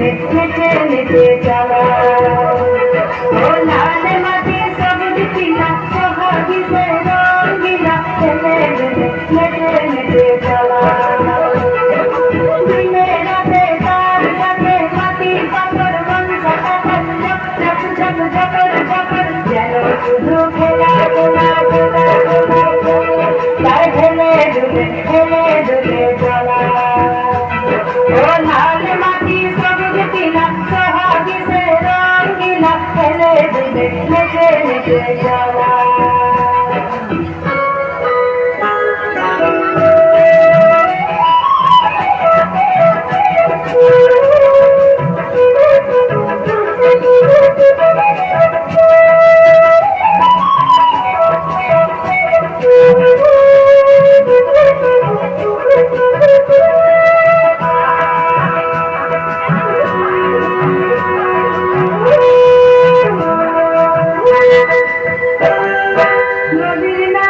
मिठे से मिठे चला ओ लाल माथे सब दिखिला सहाबी से Madrina.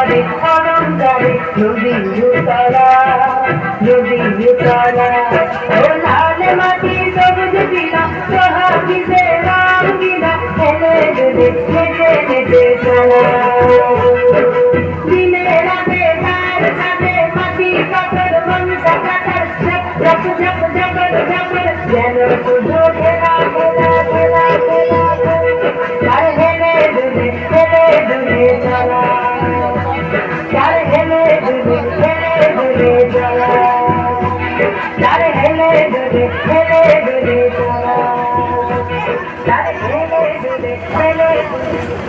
করে কদম ধরে রবিউতলা রবিউতলা ও লাল মাটি সবুজ বিনা সোহাগি সে রাঙ্গিনা খেলে দুধে খেতে খেতে চলা দিনে রাতে তার সাথে মাটি কাপড় মনসা কাটার ঝক ঝক ঝক ঝক ঝক যেন শুধু খেলা খেলা Thank you.